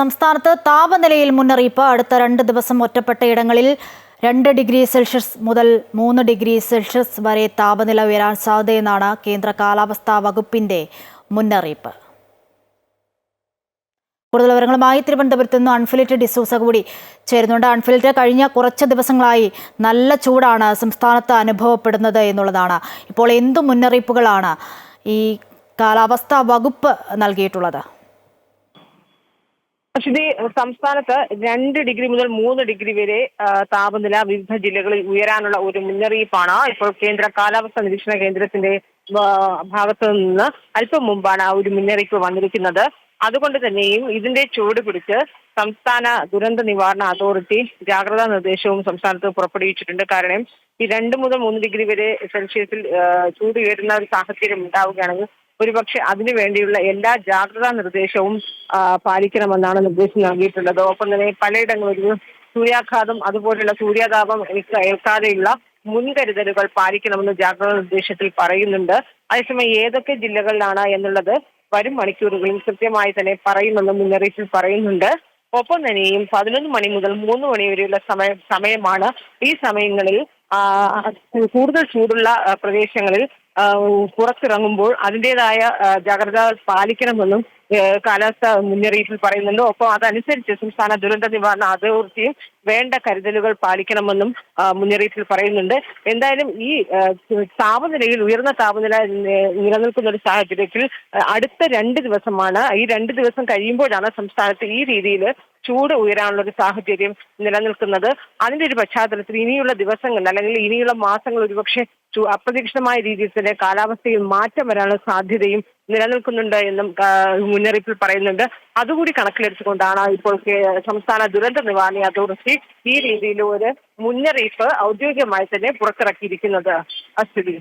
സംസ്ഥാനത്ത് താപനിലയിൽ മുന്നറിയിപ്പ്. അടുത്ത രണ്ട് ദിവസം ഒറ്റപ്പെട്ട ഇടങ്ങളിൽ രണ്ട് ഡിഗ്രി സെൽഷ്യസ് മുതൽ മൂന്ന് ഡിഗ്രി സെൽഷ്യസ് വരെ താപനില ഉയരാൻ സാധ്യതയെന്നാണ് കേന്ദ്ര കാലാവസ്ഥാ വകുപ്പിന്റെ മുന്നറിയിപ്പ്. കൂടുതൽ വിവരങ്ങളുമായി തിരുവനന്തപുരത്ത് നിന്ന് അൺഫിലിറ്റ് ഡിസൂസ കൂടി ചേരുന്നുണ്ട്. അൺഫിലിറ്റ് കഴിഞ്ഞ കുറച്ച് ദിവസങ്ങളായി നല്ല ചൂടാണ് സംസ്ഥാനത്ത് അനുഭവപ്പെടുന്നത് എന്നുള്ളതാണ്. ഇപ്പോൾ എന്തു മുന്നറിയിപ്പുകളാണ് ഈ കാലാവസ്ഥാ വകുപ്പ് നൽകിയിട്ടുള്ളത്? അശ്വതി സംസ്ഥാനത്ത് രണ്ട് ഡിഗ്രി മുതൽ മൂന്ന് ഡിഗ്രി വരെ താപനില വിവിധ ജില്ലകളിൽ ഉയരാനുള്ള ഒരു മുന്നറിയിപ്പാണ്. ഇപ്പോൾ കേന്ദ്ര കാലാവസ്ഥാ നിരീക്ഷണ കേന്ദ്രത്തിന്റെ ഭാഗത്ത് നിന്ന് അല്പം മുമ്പാണ് ആ ഒരു മുന്നറിയിപ്പ് വന്നിരിക്കുന്നത്. അതുകൊണ്ട് തന്നെയും ഇതിന്റെ ചുവട് പിടിച്ച് സംസ്ഥാന ദുരന്ത നിവാരണ അതോറിറ്റി ജാഗ്രതാ നിർദ്ദേശവും സംസ്ഥാനത്ത് പുറപ്പെടുവിച്ചിട്ടുണ്ട്. കാരണം ഈ രണ്ട് മുതൽ മൂന്ന് ഡിഗ്രി വരെ സെൽഷ്യസിൽ ചൂട് ഉയരുന്ന ഒരു സാഹചര്യം ഉണ്ടാവുകയാണെങ്കിൽ ഒരുപക്ഷെ അതിനു വേണ്ടിയുള്ള എല്ലാ ജാഗ്രതാ നിർദ്ദേശവും പാലിക്കണമെന്നാണ് നിർദ്ദേശം നൽകിയിട്ടുള്ളത്. ഒപ്പം തന്നെ പലയിടങ്ങളിലും സൂര്യാഘാതം അതുപോലെയുള്ള സൂര്യാതാപം ഏൽക്ക- ഏൽക്കാതെയുള്ള മുൻകരുതലുകൾ പാലിക്കണമെന്ന് ജാഗ്രതാ നിർദ്ദേശത്തിൽ പറയുന്നുണ്ട്. അതേസമയം ഏതൊക്കെ ജില്ലകളിലാണ് എന്നുള്ളത് വരും മണിക്കൂറുകളിൽ കൃത്യമായി തന്നെ പറയുമെന്ന് മുന്നറിയിപ്പിൽ പറയുന്നുണ്ട്. ഒപ്പം തന്നെയും പതിനൊന്ന് മണി മുതൽ മൂന്ന് മണി വരെയുള്ള സമയ സമയമാണ് ഈ സമയങ്ങളിൽ കൂടുതൽ ചൂടുള്ള പ്രദേശങ്ങളിൽ പുറത്തിറങ്ങുമ്പോൾ അതിന്റെതായ ജാഗ്രത പാലിക്കണമെന്നും കാലാവസ്ഥ മുന്നറിയിപ്പിൽ പറയുന്നുണ്ട്. ഒപ്പം അതനുസരിച്ച് സംസ്ഥാന ദുരന്ത നിവാരണ അതോറിറ്റിയും വേണ്ട കരുതലുകൾ പാലിക്കണമെന്നും മുന്നറിയിപ്പിൽ പറയുന്നുണ്ട്. എന്തായാലും ഈ താപനിലയിൽ ഉയർന്ന താപനില നിലനിൽക്കുന്ന ഒരു സാഹചര്യത്തിൽ അടുത്ത രണ്ട് ദിവസമാണ് ഈ രണ്ട് ദിവസം കഴിയുമ്പോഴാണ് സംസ്ഥാനത്ത് ഈ രീതിയിൽ ചൂട് ഉയരാനുള്ള ഒരു സാഹചര്യം നിലനിൽക്കുന്നത്. അതിന്റെ ഒരു പശ്ചാത്തലത്തിൽ ഇനിയുള്ള ദിവസങ്ങൾ അല്ലെങ്കിൽ ഇനിയുള്ള മാസങ്ങൾ ഒരുപക്ഷെ അപ്രതീക്ഷിതമായ രീതിയിൽ തന്നെ കാലാവസ്ഥയിൽ മാറ്റം വരാനുള്ള സാധ്യതയും നിലനിൽക്കുന്നുണ്ട് എന്നും മുന്നറിയിപ്പിൽ പറയുന്നുണ്ട്. അതുകൂടി കണക്കിലെടുത്തുകൊണ്ടാണ് ഇപ്പോൾ സംസ്ഥാന ദുരന്ത നിവാരണ അതോറിറ്റി ഈ രീതിയിൽ ഒരു മുന്നറിയിപ്പ് ഔദ്യോഗികമായി തന്നെ പുറത്തിറക്കിയിരിക്കുന്നത്. അശ്വതി